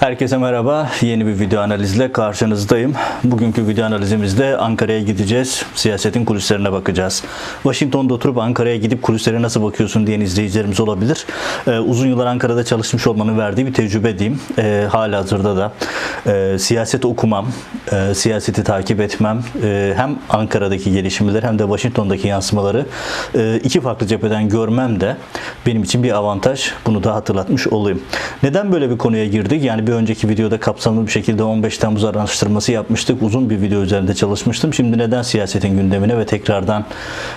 Herkese merhaba. Yeni bir video analizle karşınızdayım. Bugünkü video analizimizde Ankara'ya gideceğiz. Siyasetin kulislerine bakacağız. Washington'da oturup Ankara'ya gidip kulislere nasıl bakıyorsun diyen izleyicilerimiz olabilir. Ee, uzun yıllar Ankara'da çalışmış olmanın verdiği bir tecrübe diyeyim. Ee, hala hazırda da e, siyaset okumam, e, siyaseti takip etmem, e, hem Ankara'daki gelişmeleri hem de Washington'daki yansımaları e, iki farklı cepheden görmem de benim için bir avantaj. Bunu da hatırlatmış olayım. Neden böyle bir konuya girdik? Yani bir önceki videoda kapsamlı bir şekilde 15 Temmuz araştırması yapmıştık. Uzun bir video üzerinde çalışmıştım. Şimdi neden siyasetin gündemine ve tekrardan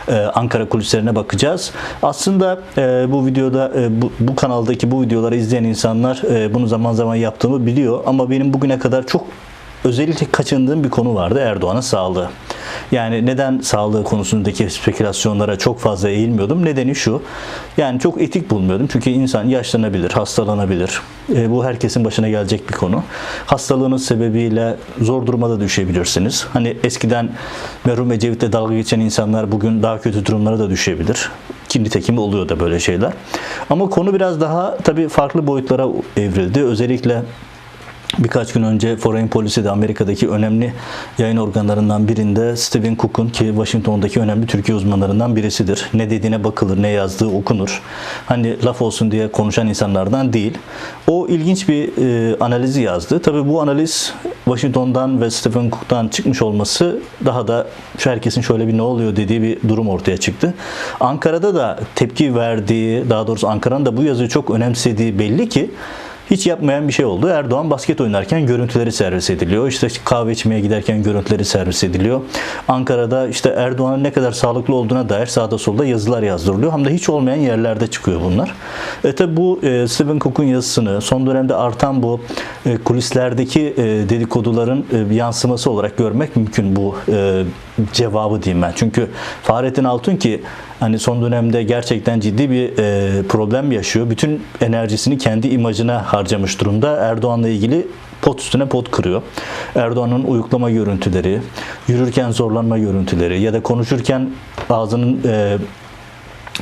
e, Ankara kulislerine bakacağız. Aslında e, bu videoda e, bu, bu kanaldaki bu videoları izleyen insanlar e, bunu zaman zaman yaptığımı biliyor ama benim bugüne kadar çok özellikle kaçındığım bir konu vardı Erdoğan'ın sağlığı. Yani neden sağlığı konusundaki spekülasyonlara çok fazla eğilmiyordum? Nedeni şu. Yani çok etik bulmuyordum. Çünkü insan yaşlanabilir, hastalanabilir. E, bu herkesin başına gelecek bir konu. Hastalığınız sebebiyle zor duruma da düşebilirsiniz. Hani eskiden merhum Ecevit'le dalga geçen insanlar bugün daha kötü durumlara da düşebilir. Ki nitekim oluyor da böyle şeyler. Ama konu biraz daha tabii farklı boyutlara evrildi. Özellikle Birkaç gün önce Foreign Policy'de Amerika'daki önemli yayın organlarından birinde Stephen Cook'un ki Washington'daki önemli Türkiye uzmanlarından birisidir. Ne dediğine bakılır, ne yazdığı okunur. Hani laf olsun diye konuşan insanlardan değil. O ilginç bir e, analizi yazdı. Tabii bu analiz Washington'dan ve Stephen Cook'tan çıkmış olması daha da şu herkesin şöyle bir ne oluyor dediği bir durum ortaya çıktı. Ankara'da da tepki verdiği, daha doğrusu Ankara'nın da bu yazıyı çok önemsediği belli ki hiç yapmayan bir şey oldu. Erdoğan basket oynarken görüntüleri servis ediliyor. İşte kahve içmeye giderken görüntüleri servis ediliyor. Ankara'da işte Erdoğan'ın ne kadar sağlıklı olduğuna dair sağda solda yazılar yazdırılıyor. Hem de hiç olmayan yerlerde çıkıyor bunlar. E tabi bu e, Stephen Cook'un yazısını son dönemde artan bu e, kulislerdeki e, dedikoduların e, yansıması olarak görmek mümkün bu e, cevabı diyeyim ben. Çünkü Fahrettin Altun ki hani son dönemde gerçekten ciddi bir e, problem yaşıyor. Bütün enerjisini kendi imajına harcamış durumda. Erdoğan'la ilgili pot üstüne pot kırıyor. Erdoğan'ın uyuklama görüntüleri, yürürken zorlanma görüntüleri ya da konuşurken ağzının e,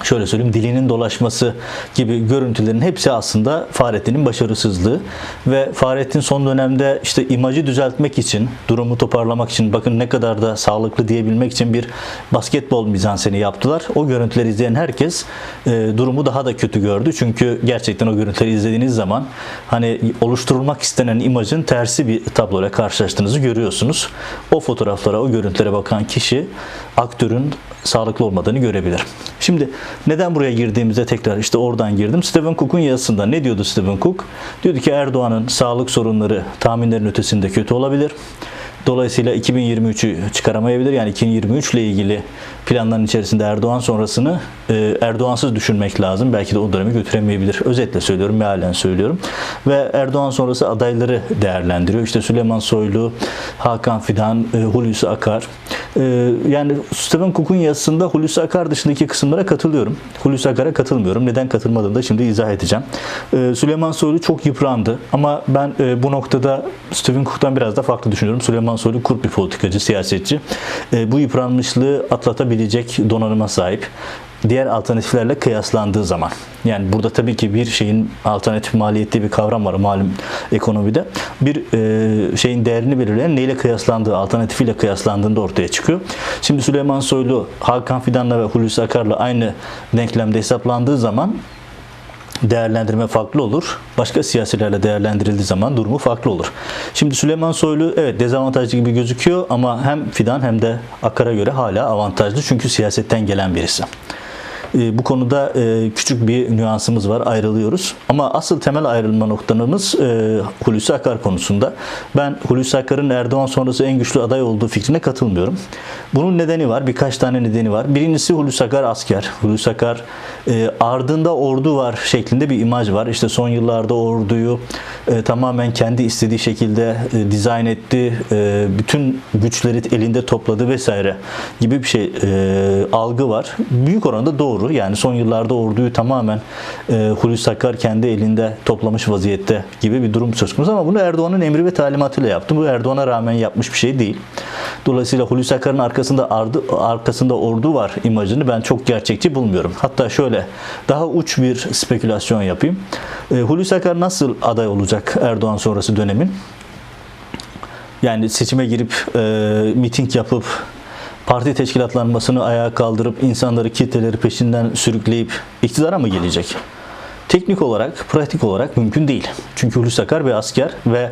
şöyle söyleyeyim dilinin dolaşması gibi görüntülerin hepsi aslında Fahrettin'in başarısızlığı ve Fahrettin son dönemde işte imajı düzeltmek için, durumu toparlamak için bakın ne kadar da sağlıklı diyebilmek için bir basketbol mizanseni yaptılar. O görüntüleri izleyen herkes e, durumu daha da kötü gördü. Çünkü gerçekten o görüntüleri izlediğiniz zaman hani oluşturulmak istenen imajın tersi bir tabloyla karşılaştığınızı görüyorsunuz. O fotoğraflara, o görüntülere bakan kişi aktörün sağlıklı olmadığını görebilir. Şimdi neden buraya girdiğimizde tekrar işte oradan girdim. Stephen Cook'un yazısında ne diyordu Stephen Cook? Diyordu ki Erdoğan'ın sağlık sorunları tahminlerin ötesinde kötü olabilir. Dolayısıyla 2023'ü çıkaramayabilir. Yani 2023 ile ilgili planların içerisinde Erdoğan sonrasını e, Erdoğansız düşünmek lazım. Belki de o dönemi götüremeyebilir. Özetle söylüyorum, mealen söylüyorum. Ve Erdoğan sonrası adayları değerlendiriyor. İşte Süleyman Soylu, Hakan Fidan, e, Hulusi Akar. E, yani Stephen Cook'un yazısında Hulusi Akar dışındaki kısımlara katılıyorum. Hulusi Akar'a katılmıyorum. Neden katılmadığımı da şimdi izah edeceğim. Süleyman Soylu çok yıprandı. Ama ben bu noktada Stephen Cook'tan biraz da farklı düşünüyorum. Süleyman Soylu kurt bir politikacı, siyasetçi. E, bu yıpranmışlığı atlatabilecek donanıma sahip diğer alternatiflerle kıyaslandığı zaman. Yani burada tabii ki bir şeyin alternatif maliyetli bir kavram var malum ekonomide. Bir e, şeyin değerini belirleyen neyle kıyaslandığı, alternatifiyle kıyaslandığında ortaya çıkıyor. Şimdi Süleyman Soylu, Hakan Fidan'la ve Hulusi Akar'la aynı denklemde hesaplandığı zaman değerlendirme farklı olur. Başka siyasilerle değerlendirildiği zaman durumu farklı olur. Şimdi Süleyman Soylu evet dezavantajlı gibi gözüküyor ama hem Fidan hem de Akar'a göre hala avantajlı çünkü siyasetten gelen birisi. E, bu konuda e, küçük bir nüansımız var, ayrılıyoruz. Ama asıl temel ayrılma noktamız e, Hulusi Akar konusunda. Ben Hulusi Akar'ın Erdoğan sonrası en güçlü aday olduğu fikrine katılmıyorum. Bunun nedeni var, birkaç tane nedeni var. Birincisi Hulusi Akar asker. Hulusi Akar e, ardında ordu var şeklinde bir imaj var. İşte son yıllarda orduyu e, tamamen kendi istediği şekilde dizayn etti. Bütün güçleri elinde topladı vesaire gibi bir şey algı var. Büyük oranda doğru. Doğru. Yani son yıllarda orduyu tamamen e, Hulusi Akar kendi elinde toplamış vaziyette gibi bir durum söz konusu ama bunu Erdoğan'ın emri ve talimatıyla yaptı. Bu Erdoğan'a rağmen yapmış bir şey değil. Dolayısıyla Hulusi Akar'ın arkasında ardı, arkasında ordu var imajını ben çok gerçekçi bulmuyorum. Hatta şöyle daha uç bir spekülasyon yapayım. E, Hulusi Akar nasıl aday olacak Erdoğan sonrası dönemin? Yani seçime girip e, miting yapıp parti teşkilatlanmasını ayağa kaldırıp insanları kitleleri peşinden sürükleyip iktidara mı gelecek? Teknik olarak, pratik olarak mümkün değil. Çünkü Hulusi Akar bir asker ve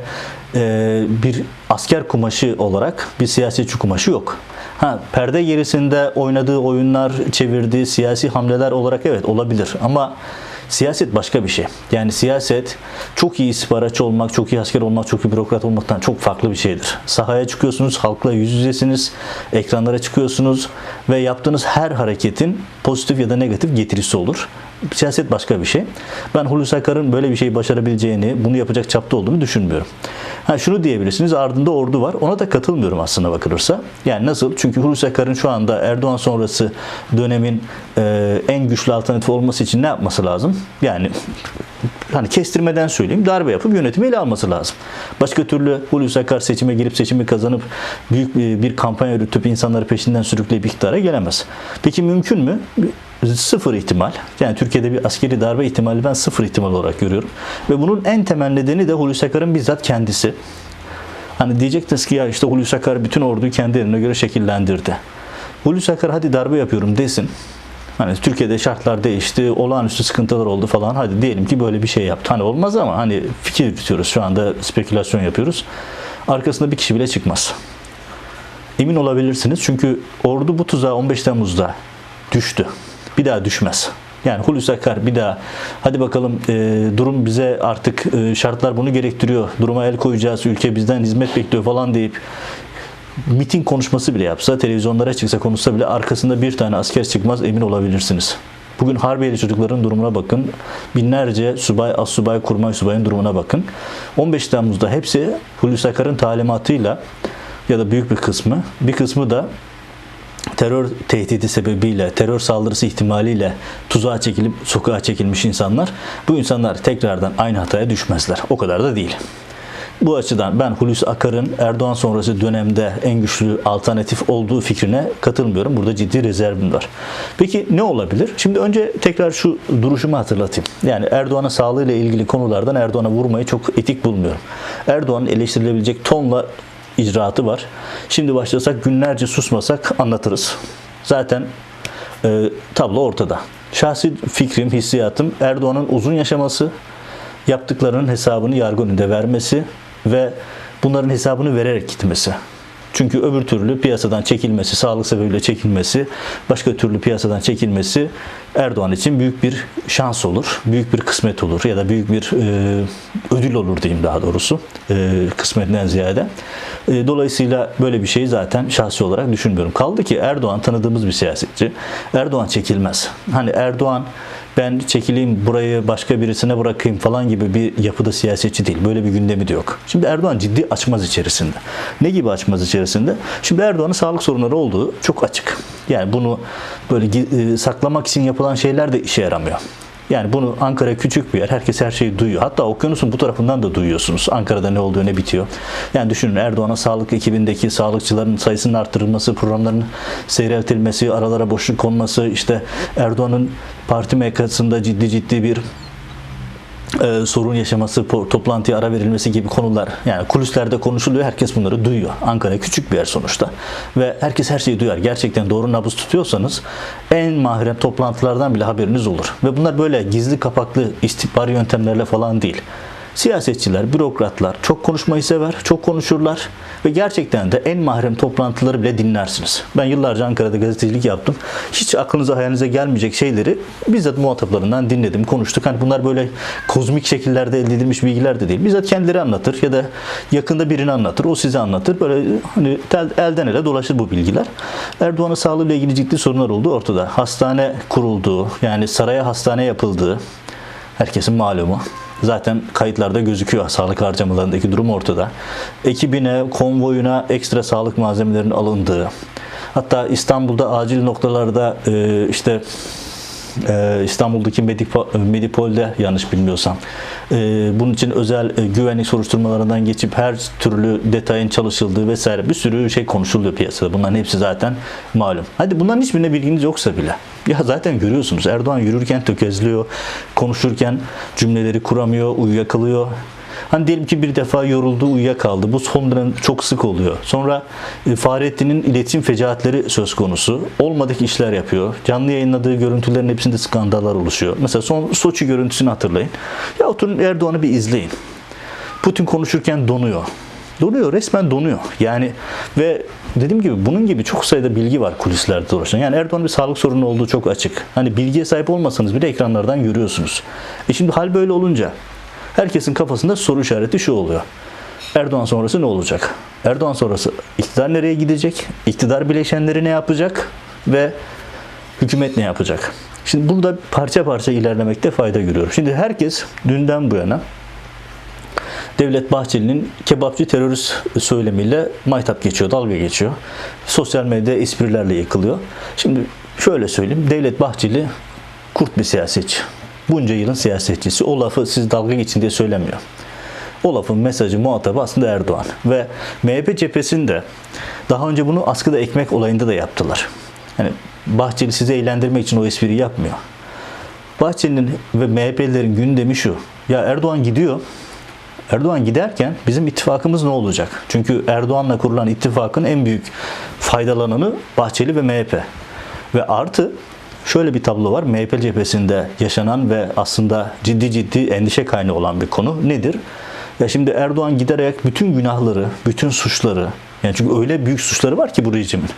e, bir asker kumaşı olarak bir siyasetçi kumaşı yok. Ha, perde gerisinde oynadığı oyunlar, çevirdiği siyasi hamleler olarak evet olabilir ama Siyaset başka bir şey. Yani siyaset çok iyi istihbaratçı olmak, çok iyi asker olmak, çok iyi bürokrat olmaktan çok farklı bir şeydir. Sahaya çıkıyorsunuz, halkla yüz yüzesiniz, ekranlara çıkıyorsunuz ve yaptığınız her hareketin pozitif ya da negatif getirisi olur. Siyaset başka bir şey. Ben Hulusi Akar'ın böyle bir şey başarabileceğini, bunu yapacak çapta olduğunu düşünmüyorum. Ha şunu diyebilirsiniz, ardında ordu var. Ona da katılmıyorum aslında bakılırsa. Yani nasıl? Çünkü Hulusi Akar'ın şu anda Erdoğan sonrası dönemin e, en güçlü alternatifi olması için ne yapması lazım? Yani hani kestirmeden söyleyeyim darbe yapıp yönetimi ele alması lazım. Başka türlü Hulusi Akar seçime girip seçimi kazanıp büyük bir kampanya yürütüp insanları peşinden sürükleyip iktidara gelemez. Peki mümkün mü? Sıfır ihtimal. Yani Türkiye'de bir askeri darbe ihtimali ben sıfır ihtimal olarak görüyorum. Ve bunun en temel nedeni de Hulusi Akar'ın bizzat kendisi. Hani diyecektiniz ki ya işte Hulusi Akar bütün orduyu kendi eline göre şekillendirdi. Hulusi Akar hadi darbe yapıyorum desin. Hani Türkiye'de şartlar değişti, olağanüstü sıkıntılar oldu falan. Hadi diyelim ki böyle bir şey yaptı. Hani olmaz ama hani fikir yürütüyoruz şu anda spekülasyon yapıyoruz. Arkasında bir kişi bile çıkmaz. Emin olabilirsiniz çünkü ordu bu tuzağa 15 Temmuz'da düştü. Bir daha düşmez. Yani Hulusi Akar bir daha hadi bakalım e, durum bize artık e, şartlar bunu gerektiriyor. Duruma el koyacağız. Ülke bizden hizmet bekliyor falan deyip miting konuşması bile yapsa, televizyonlara çıksa konuşsa bile arkasında bir tane asker çıkmaz emin olabilirsiniz. Bugün Harbiyeli çocukların durumuna bakın. Binlerce subay, assubay, kurmay subayın durumuna bakın. 15 Temmuz'da hepsi Hulusi Akar'ın talimatıyla ya da büyük bir kısmı, bir kısmı da terör tehdidi sebebiyle, terör saldırısı ihtimaliyle tuzağa çekilip sokağa çekilmiş insanlar, bu insanlar tekrardan aynı hataya düşmezler. O kadar da değil. Bu açıdan ben Hulusi Akar'ın Erdoğan sonrası dönemde en güçlü alternatif olduğu fikrine katılmıyorum. Burada ciddi rezervim var. Peki ne olabilir? Şimdi önce tekrar şu duruşumu hatırlatayım. Yani Erdoğan'ın sağlığıyla ilgili konulardan Erdoğan'a vurmayı çok etik bulmuyorum. Erdoğan'ın eleştirilebilecek tonla icraatı var. Şimdi başlasak günlerce susmasak anlatırız. Zaten e, tablo ortada. Şahsi fikrim, hissiyatım Erdoğan'ın uzun yaşaması, yaptıklarının hesabını yargı önünde vermesi ve bunların hesabını vererek gitmesi. Çünkü öbür türlü piyasadan çekilmesi, sağlık sebebiyle çekilmesi, başka türlü piyasadan çekilmesi Erdoğan için büyük bir şans olur, büyük bir kısmet olur ya da büyük bir e, ödül olur diyeyim daha doğrusu e, kısmetinden ziyade. E, dolayısıyla böyle bir şeyi zaten şahsi olarak düşünmüyorum. Kaldı ki Erdoğan tanıdığımız bir siyasetçi. Erdoğan çekilmez. Hani Erdoğan ben çekileyim burayı başka birisine bırakayım falan gibi bir yapıda siyasetçi değil. Böyle bir gündemi de yok. Şimdi Erdoğan ciddi açmaz içerisinde. Ne gibi açmaz içerisinde? Şimdi Erdoğan'ın sağlık sorunları olduğu çok açık. Yani bunu böyle e, saklamak için yapılan şeyler de işe yaramıyor. Yani bunu Ankara küçük bir yer. Herkes her şeyi duyuyor. Hatta okyanusun bu tarafından da duyuyorsunuz. Ankara'da ne oluyor ne bitiyor. Yani düşünün Erdoğan'ın sağlık ekibindeki sağlıkçıların sayısının arttırılması, programların seyreltilmesi, aralara boşluk konması, işte Erdoğan'ın parti mekasında ciddi ciddi bir e, sorun yaşaması, toplantıya ara verilmesi gibi konular yani kulislerde konuşuluyor. Herkes bunları duyuyor. Ankara küçük bir yer sonuçta. Ve herkes her şeyi duyar. Gerçekten doğru nabız tutuyorsanız en mahrem toplantılardan bile haberiniz olur. Ve bunlar böyle gizli kapaklı istihbari yöntemlerle falan değil. Siyasetçiler, bürokratlar çok konuşmayı sever, çok konuşurlar ve gerçekten de en mahrem toplantıları bile dinlersiniz. Ben yıllarca Ankara'da gazetecilik yaptım. Hiç aklınıza hayalinize gelmeyecek şeyleri bizzat muhataplarından dinledim, konuştuk. Hani bunlar böyle kozmik şekillerde elde edilmiş bilgiler de değil. Bizzat kendileri anlatır ya da yakında birini anlatır, o size anlatır. Böyle hani elden ele dolaşır bu bilgiler. Erdoğan'ın sağlığıyla ilgili ciddi sorunlar olduğu ortada. Hastane kurulduğu, yani saraya hastane yapıldığı herkesin malumu. Zaten kayıtlarda gözüküyor sağlık harcamalarındaki durum ortada. Ekibine, konvoyuna ekstra sağlık malzemelerinin alındığı, hatta İstanbul'da acil noktalarda e, işte Ee, İstanbul'daki Medipo- Medipol'de yanlış bilmiyorsam. Ee, bunun için özel e, güvenlik soruşturmalarından geçip her türlü detayın çalışıldığı vesaire bir sürü şey konuşuluyor piyasada. Bunların hepsi zaten malum. Hadi bunların hiçbirine bilginiz yoksa bile. Ya zaten görüyorsunuz Erdoğan yürürken tökezliyor, konuşurken cümleleri kuramıyor, uyuyakalıyor. Hani diyelim ki bir defa yoruldu, uyuyakaldı. Bu son dönem çok sık oluyor. Sonra e, Fahrettin'in iletişim fecaatleri söz konusu. Olmadık işler yapıyor. Canlı yayınladığı görüntülerin hepsinde skandallar oluşuyor. Mesela son Soçi görüntüsünü hatırlayın. Ya oturun Erdoğan'ı bir izleyin. Putin konuşurken donuyor. Donuyor, resmen donuyor. Yani ve dediğim gibi bunun gibi çok sayıda bilgi var kulislerde dolaşan. Yani Erdoğan'ın bir sağlık sorunu olduğu çok açık. Hani bilgiye sahip olmasanız bile ekranlardan görüyorsunuz. E şimdi hal böyle olunca herkesin kafasında soru işareti şu oluyor. Erdoğan sonrası ne olacak? Erdoğan sonrası iktidar nereye gidecek? İktidar bileşenleri ne yapacak? Ve hükümet ne yapacak? Şimdi burada parça parça ilerlemekte fayda görüyorum. Şimdi herkes dünden bu yana Devlet Bahçeli'nin kebapçı terörist söylemiyle maytap geçiyor, dalga geçiyor. Sosyal medyada esprilerle yıkılıyor. Şimdi şöyle söyleyeyim. Devlet Bahçeli kurt bir siyasetçi. Bunca yılın siyasetçisi. O lafı siz dalga geçin diye söylemiyor. O lafın mesajı muhatabı aslında Erdoğan. Ve MHP cephesinde daha önce bunu askıda ekmek olayında da yaptılar. Yani Bahçeli sizi eğlendirmek için o espriyi yapmıyor. Bahçeli'nin ve MHP'lilerin gündemi şu. Ya Erdoğan gidiyor. Erdoğan giderken bizim ittifakımız ne olacak? Çünkü Erdoğan'la kurulan ittifakın en büyük faydalananı Bahçeli ve MHP. Ve artı şöyle bir tablo var. MHP cephesinde yaşanan ve aslında ciddi ciddi endişe kaynağı olan bir konu nedir? Ya şimdi Erdoğan giderek bütün günahları, bütün suçları, yani çünkü öyle büyük suçları var ki bu rejimin.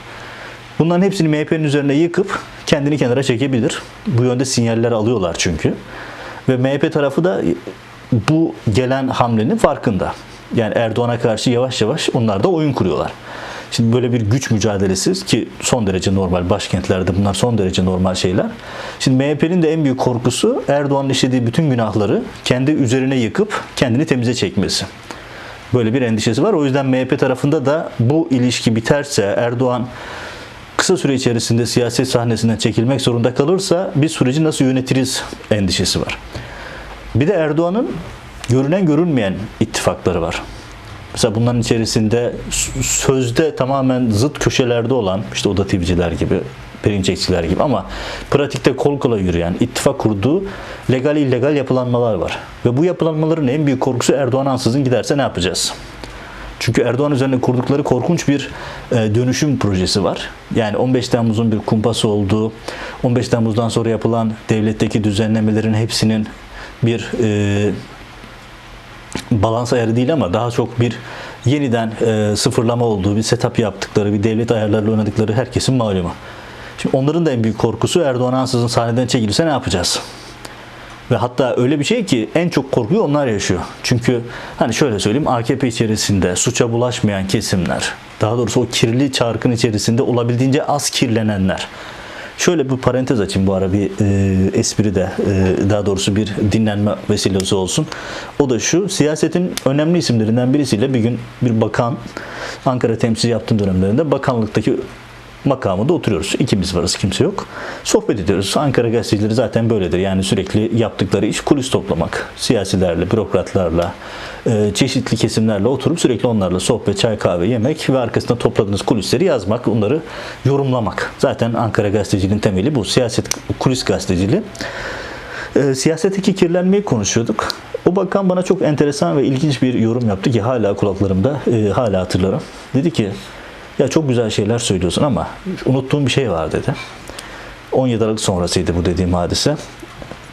Bunların hepsini MHP'nin üzerine yıkıp kendini kenara çekebilir. Bu yönde sinyaller alıyorlar çünkü. Ve MHP tarafı da bu gelen hamlenin farkında. Yani Erdoğan'a karşı yavaş yavaş onlar da oyun kuruyorlar. Şimdi böyle bir güç mücadelesi ki son derece normal başkentlerde bunlar son derece normal şeyler. Şimdi MHP'nin de en büyük korkusu Erdoğan'ın işlediği bütün günahları kendi üzerine yıkıp kendini temize çekmesi. Böyle bir endişesi var. O yüzden MHP tarafında da bu ilişki biterse Erdoğan kısa süre içerisinde siyaset sahnesinden çekilmek zorunda kalırsa bir süreci nasıl yönetiriz endişesi var. Bir de Erdoğan'ın görünen görünmeyen ittifakları var. Mesela bunların içerisinde sözde tamamen zıt köşelerde olan işte Oda TV'ciler gibi, Perinçekçiler gibi ama pratikte kol kola yürüyen, ittifak kurduğu legal illegal yapılanmalar var. Ve bu yapılanmaların en büyük korkusu Erdoğan ansızın giderse ne yapacağız? Çünkü Erdoğan üzerine kurdukları korkunç bir e, dönüşüm projesi var. Yani 15 Temmuz'un bir kumpası olduğu, 15 Temmuz'dan sonra yapılan devletteki düzenlemelerin hepsinin bir e, balans ayarı değil ama daha çok bir yeniden e, sıfırlama olduğu bir setup yaptıkları, bir devlet ayarlarıyla oynadıkları herkesin malumu. Şimdi onların da en büyük korkusu Erdoğan ansızın sahneden çekilirse ne yapacağız? Ve hatta öyle bir şey ki en çok korkuyu onlar yaşıyor. Çünkü hani şöyle söyleyeyim AKP içerisinde suça bulaşmayan kesimler, daha doğrusu o kirli çarkın içerisinde olabildiğince az kirlenenler. Şöyle bir parantez açayım bu ara bir e, espri de e, daha doğrusu bir dinlenme vesilesi olsun. O da şu siyasetin önemli isimlerinden birisiyle bir gün bir bakan Ankara temsil yaptığım dönemlerinde bakanlıktaki makamında oturuyoruz. İkimiz varız, kimse yok. Sohbet ediyoruz. Ankara gazetecileri zaten böyledir. Yani sürekli yaptıkları iş kulis toplamak. Siyasilerle, bürokratlarla, e, çeşitli kesimlerle oturup sürekli onlarla sohbet, çay, kahve yemek ve arkasında topladığınız kulisleri yazmak, onları yorumlamak. Zaten Ankara gazeteciliğinin temeli bu. Siyaset kulis gazeteciliği. E, siyasetteki kirlenmeyi konuşuyorduk. O bakan bana çok enteresan ve ilginç bir yorum yaptı ki hala kulaklarımda, e, hala hatırlarım. Dedi ki, ya çok güzel şeyler söylüyorsun ama unuttuğum bir şey var dedi. 17 Aralık sonrasıydı bu dediğim hadise.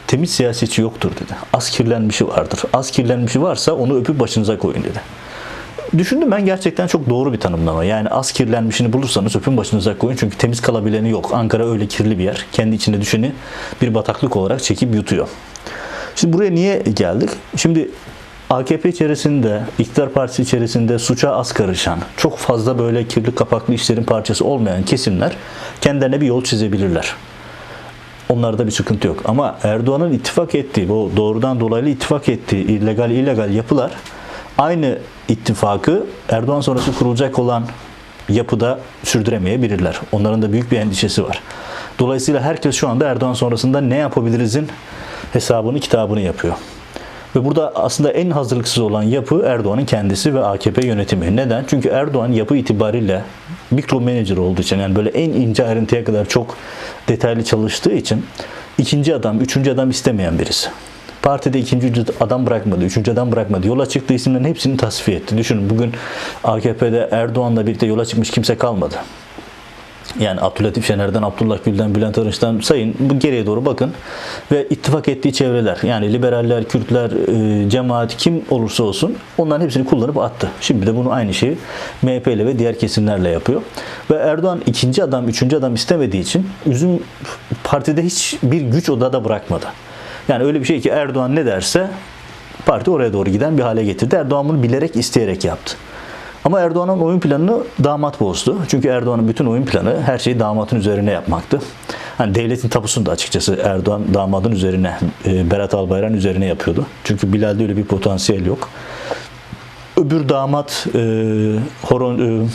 Temiz siyasetçi yoktur dedi. Az kirlenmişi vardır. Az kirlenmişi varsa onu öpüp başınıza koyun dedi. Düşündüm ben gerçekten çok doğru bir tanımlama. Yani az kirlenmişini bulursanız öpün başınıza koyun. Çünkü temiz kalabileni yok. Ankara öyle kirli bir yer. Kendi içinde düşeni bir bataklık olarak çekip yutuyor. Şimdi buraya niye geldik? Şimdi AKP içerisinde, iktidar partisi içerisinde suça az karışan, çok fazla böyle kirli kapaklı işlerin parçası olmayan kesimler kendilerine bir yol çizebilirler. Onlarda bir sıkıntı yok. Ama Erdoğan'ın ittifak ettiği, bu doğrudan dolaylı ittifak ettiği illegal illegal yapılar aynı ittifakı Erdoğan sonrası kurulacak olan yapıda sürdüremeyebilirler. Onların da büyük bir endişesi var. Dolayısıyla herkes şu anda Erdoğan sonrasında ne yapabilirizin hesabını kitabını yapıyor. Ve burada aslında en hazırlıksız olan yapı Erdoğan'ın kendisi ve AKP yönetimi. Neden? Çünkü Erdoğan yapı itibariyle mikro manager olduğu için yani böyle en ince ayrıntıya kadar çok detaylı çalıştığı için ikinci adam, üçüncü adam istemeyen birisi. Partide ikinci adam bırakmadı, üçüncü adam bırakmadı. Yola çıktığı isimlerin hepsini tasfiye etti. Düşünün bugün AKP'de Erdoğan'la birlikte yola çıkmış kimse kalmadı. Yani Abdülatif Şener'den, Abdullah Gül'den, Bülent Arınç'tan sayın bu geriye doğru bakın ve ittifak ettiği çevreler yani liberaller, Kürtler, e, cemaat kim olursa olsun onların hepsini kullanıp attı. Şimdi de bunu aynı şeyi MHP ile ve diğer kesimlerle yapıyor. Ve Erdoğan ikinci adam, üçüncü adam istemediği için üzüm partide hiçbir güç odada bırakmadı. Yani öyle bir şey ki Erdoğan ne derse parti oraya doğru giden bir hale getirdi. Erdoğan bunu bilerek, isteyerek yaptı. Ama Erdoğan'ın oyun planını damat bozdu. Çünkü Erdoğan'ın bütün oyun planı her şeyi damatın üzerine yapmaktı. Hani devletin tapusunu da açıkçası Erdoğan damadın üzerine, e, Berat Albayrak'ın üzerine yapıyordu. Çünkü Bilal'de öyle bir potansiyel yok. Öbür damat e, horon, e,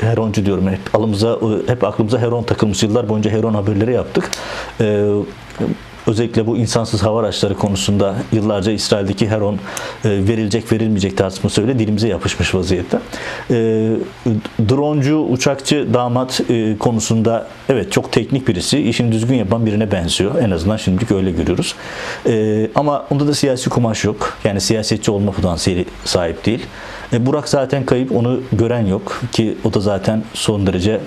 Heroncu diyorum hep alımıza hep aklımıza Heron takılmış yıllar boyunca Heron haberleri yaptık. Ee, özellikle bu insansız hava araçları konusunda yıllarca İsrail'deki Heron e, verilecek verilmeyecek tartışması öyle dilimize yapışmış vaziyette. E, droncu, uçakçı damat e, konusunda evet çok teknik birisi, işini düzgün yapan birine benziyor. En azından şimdilik öyle görüyoruz. Ama onda da siyasi kumaş yok. Yani siyasetçi olma potansiyeli sahip değil. E, Burak zaten kayıp, onu gören yok ki o da zaten son derece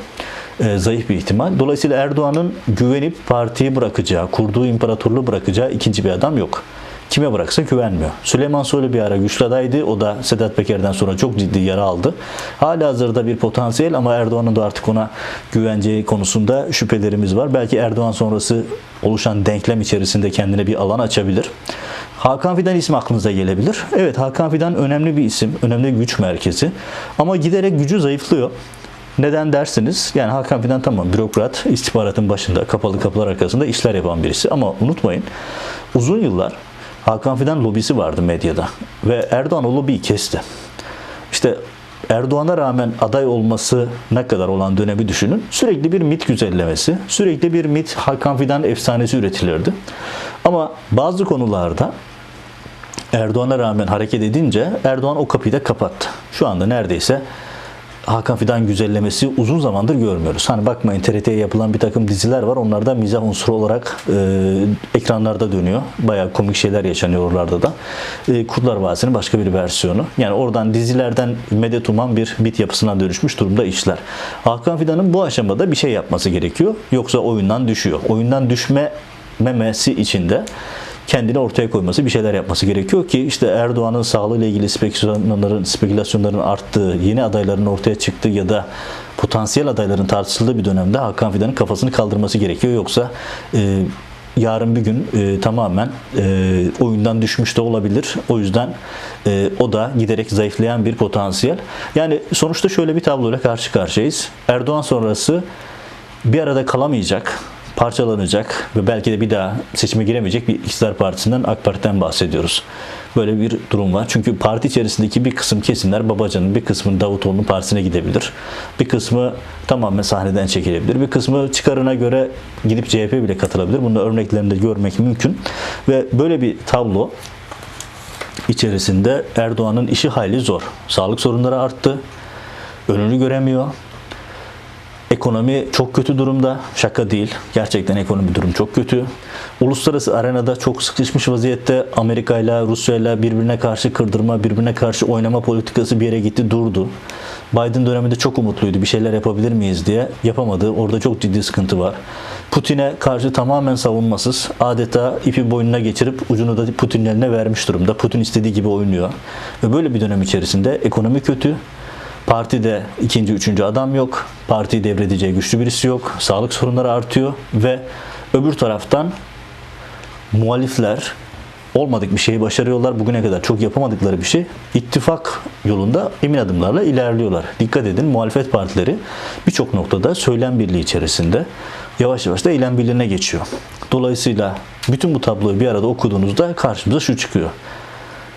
e, zayıf bir ihtimal. Dolayısıyla Erdoğan'ın güvenip partiyi bırakacağı, kurduğu imparatorluğu bırakacağı ikinci bir adam yok. Kime bıraksa güvenmiyor. Süleyman Soylu bir ara güçlü adaydı. O da Sedat Peker'den sonra çok ciddi yara aldı. Hala hazırda bir potansiyel ama Erdoğan'ın da artık ona güveneceği konusunda şüphelerimiz var. Belki Erdoğan sonrası oluşan denklem içerisinde kendine bir alan açabilir. Hakan Fidan ismi aklınıza gelebilir. Evet Hakan Fidan önemli bir isim, önemli bir güç merkezi. Ama giderek gücü zayıflıyor. Neden dersiniz? Yani Hakan Fidan tamam bürokrat, istihbaratın başında, kapalı kapılar arkasında işler yapan birisi. Ama unutmayın uzun yıllar Hakan Fidan lobisi vardı medyada. Ve Erdoğan o lobiyi kesti. İşte Erdoğan'a rağmen aday olması ne kadar olan dönemi düşünün. Sürekli bir mit güzellemesi, sürekli bir mit Hakan Fidan efsanesi üretilirdi. Ama bazı konularda Erdoğan'a rağmen hareket edince Erdoğan o kapıyı da kapattı. Şu anda neredeyse Hakan Fidan güzellemesi uzun zamandır görmüyoruz. Hani bakmayın TRT'ye yapılan bir takım diziler var. Onlarda mizah unsuru olarak e, ekranlarda dönüyor. Bayağı komik şeyler yaşanıyor oralarda da. E, Kurtlar Vadisi'nin başka bir versiyonu. Yani oradan dizilerden medet uman bir bit yapısına dönüşmüş durumda işler. Hakan Fidan'ın bu aşamada bir şey yapması gerekiyor. Yoksa oyundan düşüyor. Oyundan düşme memesi içinde kendini ortaya koyması, bir şeyler yapması gerekiyor ki işte Erdoğan'ın sağlığıyla ilgili spekülasyonların, spekülasyonların arttığı, yeni adayların ortaya çıktığı ya da potansiyel adayların tartışıldığı bir dönemde Hakan Fidan'ın kafasını kaldırması gerekiyor. Yoksa e, yarın bir gün e, tamamen e, oyundan düşmüş de olabilir. O yüzden e, o da giderek zayıflayan bir potansiyel. Yani sonuçta şöyle bir tabloyla karşı karşıyayız. Erdoğan sonrası bir arada kalamayacak, parçalanacak ve belki de bir daha seçime giremeyecek bir iktidar partisinden AK Parti'den bahsediyoruz. Böyle bir durum var. Çünkü parti içerisindeki bir kısım kesimler Babacan'ın bir kısmı Davutoğlu'nun partisine gidebilir. Bir kısmı tamamen sahneden çekilebilir. Bir kısmı çıkarına göre gidip CHP bile katılabilir. Bunun örneklerini de görmek mümkün. Ve böyle bir tablo içerisinde Erdoğan'ın işi hayli zor. Sağlık sorunları arttı. Önünü göremiyor. Ekonomi çok kötü durumda. Şaka değil. Gerçekten ekonomi durum çok kötü. Uluslararası arenada çok sıkışmış vaziyette Amerika ile Rusya ile birbirine karşı kırdırma, birbirine karşı oynama politikası bir yere gitti durdu. Biden döneminde çok umutluydu bir şeyler yapabilir miyiz diye. Yapamadı. Orada çok ciddi sıkıntı var. Putin'e karşı tamamen savunmasız. Adeta ipi boynuna geçirip ucunu da Putin'in eline vermiş durumda. Putin istediği gibi oynuyor. Ve böyle bir dönem içerisinde ekonomi kötü. Partide ikinci, üçüncü adam yok. Partiyi devredeceği güçlü birisi yok. Sağlık sorunları artıyor ve öbür taraftan muhalifler olmadık bir şeyi başarıyorlar. Bugüne kadar çok yapamadıkları bir şey. İttifak yolunda emin adımlarla ilerliyorlar. Dikkat edin muhalefet partileri birçok noktada söylem birliği içerisinde yavaş yavaş da eylem birliğine geçiyor. Dolayısıyla bütün bu tabloyu bir arada okuduğunuzda karşımıza şu çıkıyor.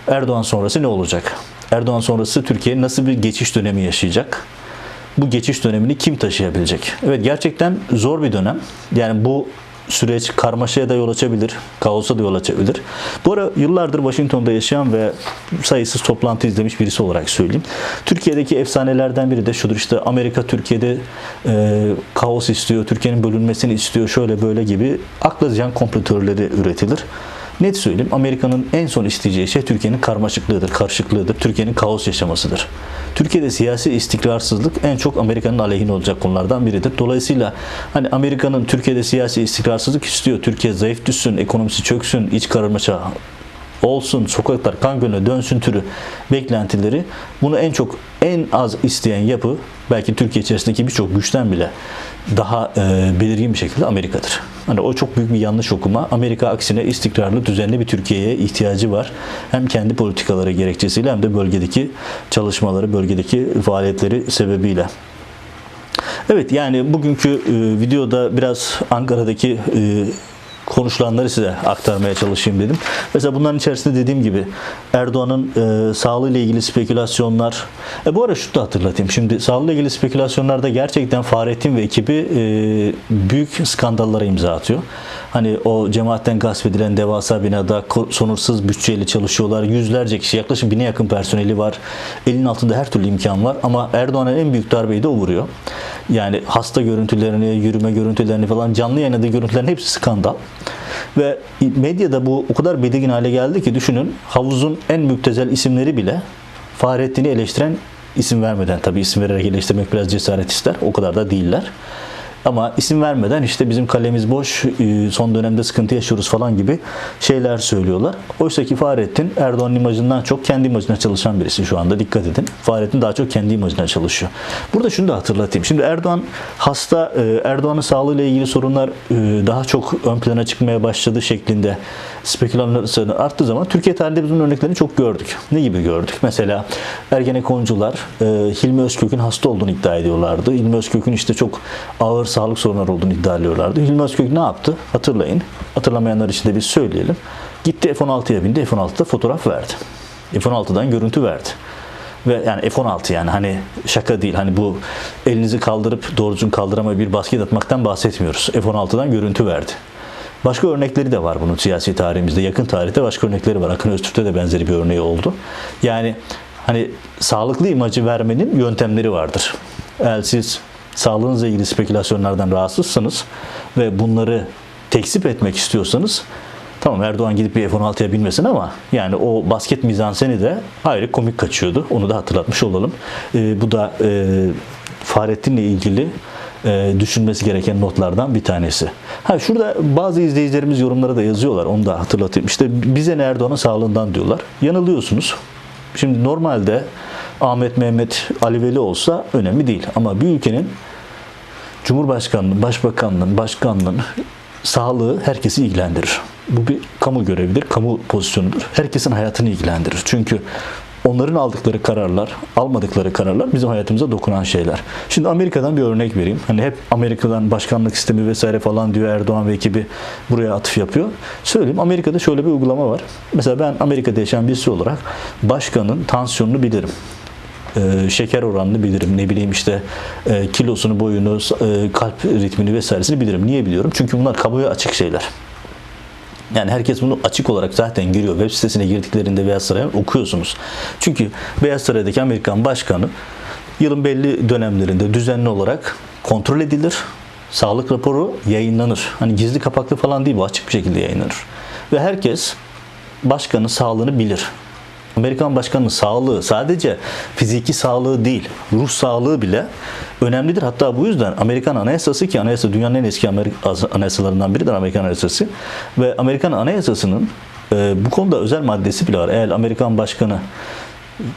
Erdoğan sonrası ne olacak? Erdoğan sonrası Türkiye nasıl bir geçiş dönemi yaşayacak? bu geçiş dönemini kim taşıyabilecek? Evet gerçekten zor bir dönem. Yani bu süreç karmaşaya da yol açabilir, kaosa da yol açabilir. Bu ara yıllardır Washington'da yaşayan ve sayısız toplantı izlemiş birisi olarak söyleyeyim. Türkiye'deki efsanelerden biri de şudur işte Amerika Türkiye'de e, kaos istiyor, Türkiye'nin bölünmesini istiyor, şöyle böyle gibi akla ziyan komplo teorileri üretilir. Net söyleyeyim Amerika'nın en son isteyeceği şey Türkiye'nin karmaşıklığıdır, karışıklığıdır, Türkiye'nin kaos yaşamasıdır. Türkiye'de siyasi istikrarsızlık en çok Amerika'nın aleyhine olacak konulardan biridir. Dolayısıyla hani Amerika'nın Türkiye'de siyasi istikrarsızlık istiyor, Türkiye zayıf düşsün, ekonomisi çöksün, iç karmaşa olsun, sokaklar kan gölüne dönsün türü beklentileri bunu en çok en az isteyen yapı belki Türkiye içerisindeki birçok güçten bile daha e, belirgin bir şekilde Amerika'dır. Hani o çok büyük bir yanlış okuma. Amerika aksine istikrarlı, düzenli bir Türkiye'ye ihtiyacı var. Hem kendi politikaları gerekçesiyle hem de bölgedeki çalışmaları, bölgedeki faaliyetleri sebebiyle. Evet yani bugünkü e, videoda biraz Ankara'daki e, konuşulanları size aktarmaya çalışayım dedim. Mesela bunların içerisinde dediğim gibi Erdoğan'ın e, sağlığıyla ilgili spekülasyonlar. E, bu arada şunu da hatırlatayım. Şimdi sağlığıyla ilgili spekülasyonlarda gerçekten Fahrettin ve ekibi e, büyük skandallara imza atıyor. Hani o cemaatten gasp edilen devasa binada sonursuz bütçeyle çalışıyorlar. Yüzlerce kişi yaklaşık bine yakın personeli var. Elinin altında her türlü imkan var ama Erdoğan'a en büyük darbeyi de o vuruyor. Yani hasta görüntülerini, yürüme görüntülerini falan canlı yayınladığı görüntülerin hepsi skandal. Ve medyada bu o kadar belirgin hale geldi ki düşünün havuzun en müptezel isimleri bile Fahrettin'i eleştiren isim vermeden tabii isim vererek eleştirmek biraz cesaret ister. O kadar da değiller. Ama isim vermeden işte bizim kalemiz boş, e, son dönemde sıkıntı yaşıyoruz falan gibi şeyler söylüyorlar. Oysa ki Fahrettin Erdoğan'ın imajından çok kendi imajına çalışan birisi şu anda dikkat edin. Fahrettin daha çok kendi imajına çalışıyor. Burada şunu da hatırlatayım. Şimdi Erdoğan hasta, e, Erdoğan'ın sağlığıyla ilgili sorunlar e, daha çok ön plana çıkmaya başladı şeklinde spekülasyonlar arttığı zaman Türkiye tarihinde biz bunun örneklerini çok gördük. Ne gibi gördük? Mesela Ergenekoncular Hilmi Özkök'ün hasta olduğunu iddia ediyorlardı. Hilmi Özkök'ün işte çok ağır sağlık sorunları olduğunu iddia ediyorlardı. Hilmi Özkök ne yaptı? Hatırlayın. Hatırlamayanlar için de biz söyleyelim. Gitti F-16'ya bindi. F-16'da fotoğraf verdi. F-16'dan görüntü verdi. Ve yani F-16 yani hani şaka değil. Hani bu elinizi kaldırıp doğru düzgün bir basket atmaktan bahsetmiyoruz. F-16'dan görüntü verdi. Başka örnekleri de var bunun siyasi tarihimizde. Yakın tarihte başka örnekleri var. Akın Öztürk'te de benzeri bir örneği oldu. Yani hani sağlıklı imajı vermenin yöntemleri vardır. Eğer siz sağlığınızla ilgili spekülasyonlardan rahatsızsanız ve bunları tekzip etmek istiyorsanız Tamam Erdoğan gidip bir F-16'ya binmesin ama yani o basket mizanseni de ayrı komik kaçıyordu. Onu da hatırlatmış olalım. Ee, bu da e, Fahrettin'le ilgili e, düşünmesi gereken notlardan bir tanesi. Ha şurada bazı izleyicilerimiz yorumlara da yazıyorlar. Onu da hatırlatayım. İşte bize ne Erdoğan'ın sağlığından diyorlar. Yanılıyorsunuz. Şimdi normalde Ahmet Mehmet Ali Veli olsa önemli değil. Ama bir ülkenin Cumhurbaşkanlığının, Başbakanlığının, Başkanlığının sağlığı herkesi ilgilendirir. Bu bir kamu görevidir, kamu pozisyonudur. Herkesin hayatını ilgilendirir. Çünkü onların aldıkları kararlar, almadıkları kararlar bizim hayatımıza dokunan şeyler. Şimdi Amerika'dan bir örnek vereyim. Hani hep Amerika'dan başkanlık sistemi vesaire falan diyor Erdoğan ve ekibi buraya atıf yapıyor. Söyleyeyim Amerika'da şöyle bir uygulama var. Mesela ben Amerika'da yaşayan birisi olarak başkanın tansiyonunu bilirim e, şeker oranını bilirim. Ne bileyim işte e, kilosunu, boyunu, e, kalp ritmini vesairesini bilirim. Niye biliyorum? Çünkü bunlar kamuya açık şeyler. Yani herkes bunu açık olarak zaten giriyor. Web sitesine girdiklerinde Beyaz Saray'a okuyorsunuz. Çünkü Beyaz Saray'daki Amerikan başkanı yılın belli dönemlerinde düzenli olarak kontrol edilir. Sağlık raporu yayınlanır. Hani gizli kapaklı falan değil bu açık bir şekilde yayınlanır. Ve herkes başkanın sağlığını bilir. Amerikan başkanının sağlığı sadece fiziki sağlığı değil, ruh sağlığı bile önemlidir. Hatta bu yüzden Amerikan Anayasası ki anayasa dünyanın en eski Amerika anayasalarından biridir Amerikan Anayasası ve Amerikan Anayasası'nın e, bu konuda özel maddesi bile var. Eğer Amerikan başkanı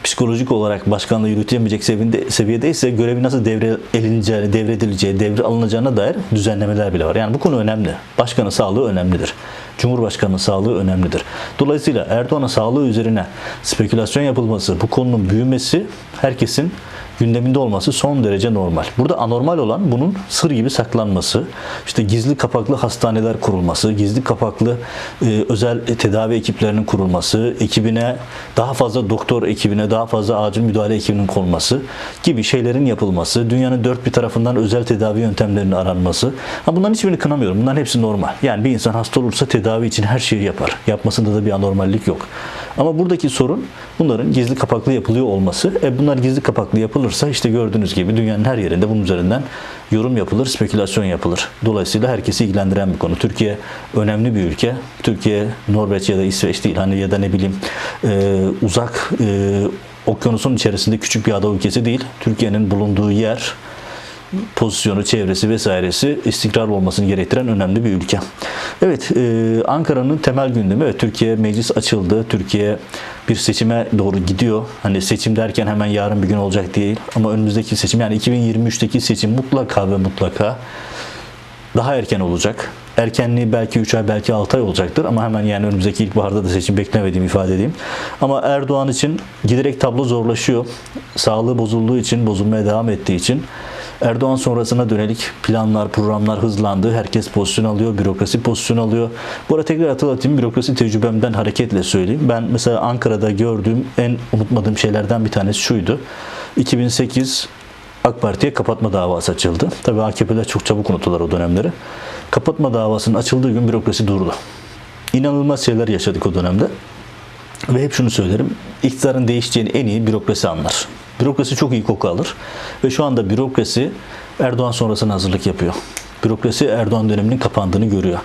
psikolojik olarak başkanlığı yürütemeyecek seviyede, seviyedeyse görevi nasıl devre elineceği, devredileceği, devre alınacağına dair düzenlemeler bile var. Yani bu konu önemli. Başkanın sağlığı önemlidir. Cumhurbaşkanının sağlığı önemlidir. Dolayısıyla Erdoğan'ın sağlığı üzerine spekülasyon yapılması, bu konunun büyümesi herkesin gündeminde olması son derece normal. Burada anormal olan bunun sır gibi saklanması, işte gizli kapaklı hastaneler kurulması, gizli kapaklı e, özel tedavi ekiplerinin kurulması, ekibine daha fazla doktor ekibine, daha fazla acil müdahale ekibinin konulması gibi şeylerin yapılması, dünyanın dört bir tarafından özel tedavi yöntemlerinin aranması. Ha bunların hiçbirini kınamıyorum. Bunların hepsi normal. Yani bir insan hasta olursa tedavi için her şeyi yapar. Yapmasında da bir anormallik yok. Ama buradaki sorun bunların gizli kapaklı yapılıyor olması. E bunlar gizli kapaklı yapılırsa işte gördüğünüz gibi dünyanın her yerinde bunun üzerinden yorum yapılır, spekülasyon yapılır. Dolayısıyla herkesi ilgilendiren bir konu. Türkiye önemli bir ülke. Türkiye Norveç ya da İsveç değil hani ya da ne bileyim e, uzak e, okyanusun içerisinde küçük bir ada ülkesi değil. Türkiye'nin bulunduğu yer pozisyonu, çevresi vesairesi istikrar olmasını gerektiren önemli bir ülke. Evet, e, Ankara'nın temel gündemi, evet Türkiye meclis açıldı. Türkiye bir seçime doğru gidiyor. Hani seçim derken hemen yarın bir gün olacak değil. Ama önümüzdeki seçim yani 2023'teki seçim mutlaka ve mutlaka daha erken olacak. Erkenliği belki 3 ay belki 6 ay olacaktır ama hemen yani önümüzdeki ilkbaharda da seçim beklemediğimi ifade edeyim. Ama Erdoğan için giderek tablo zorlaşıyor. Sağlığı bozulduğu için, bozulmaya devam ettiği için Erdoğan sonrasına dönelik planlar, programlar hızlandı. Herkes pozisyon alıyor, bürokrasi pozisyon alıyor. Bu arada tekrar hatırlatayım, bürokrasi tecrübemden hareketle söyleyeyim. Ben mesela Ankara'da gördüğüm en unutmadığım şeylerden bir tanesi şuydu. 2008 AK Parti'ye kapatma davası açıldı. Tabii AKP'ler çok çabuk unuttular o dönemleri. Kapatma davasının açıldığı gün bürokrasi durdu. İnanılmaz şeyler yaşadık o dönemde. Ve hep şunu söylerim. iktidarın değişeceğini en iyi bürokrasi anlar. Bürokrasi çok iyi koku alır. Ve şu anda bürokrasi Erdoğan sonrasına hazırlık yapıyor. Bürokrasi Erdoğan döneminin kapandığını görüyor.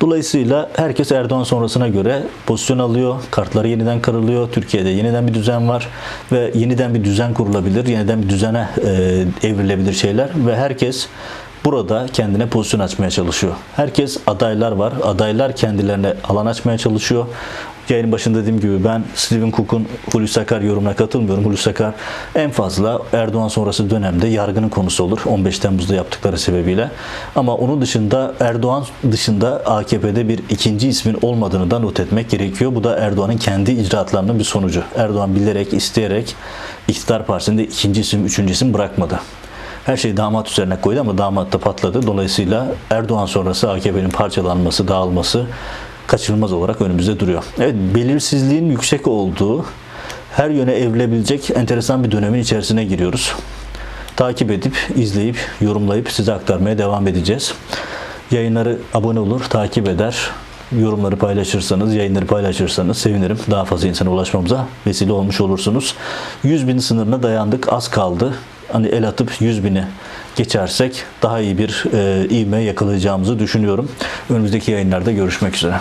Dolayısıyla herkes Erdoğan sonrasına göre pozisyon alıyor. Kartları yeniden karılıyor. Türkiye'de yeniden bir düzen var. Ve yeniden bir düzen kurulabilir. Yeniden bir düzene e, evrilebilir şeyler. Ve herkes burada kendine pozisyon açmaya çalışıyor. Herkes adaylar var. Adaylar kendilerine alan açmaya çalışıyor. Yayının başında dediğim gibi ben Steven Cook'un Hulusi Akar yorumuna katılmıyorum. Hulusi Akar en fazla Erdoğan sonrası dönemde yargının konusu olur. 15 Temmuz'da yaptıkları sebebiyle. Ama onun dışında Erdoğan dışında AKP'de bir ikinci ismin olmadığını da not etmek gerekiyor. Bu da Erdoğan'ın kendi icraatlarının bir sonucu. Erdoğan bilerek, isteyerek iktidar partisinde ikinci isim, üçüncü isim bırakmadı. Her şeyi damat üzerine koydu ama damat da patladı. Dolayısıyla Erdoğan sonrası AKP'nin parçalanması, dağılması kaçınılmaz olarak önümüzde duruyor. Evet, belirsizliğin yüksek olduğu, her yöne evrilebilecek enteresan bir dönemin içerisine giriyoruz. Takip edip, izleyip, yorumlayıp size aktarmaya devam edeceğiz. Yayınları abone olur, takip eder, yorumları paylaşırsanız, yayınları paylaşırsanız sevinirim. Daha fazla insana ulaşmamıza vesile olmuş olursunuz. 100 bin sınırına dayandık, az kaldı. Hani el atıp 100 bini geçersek daha iyi bir e, ivme yakalayacağımızı düşünüyorum. Önümüzdeki yayınlarda görüşmek üzere.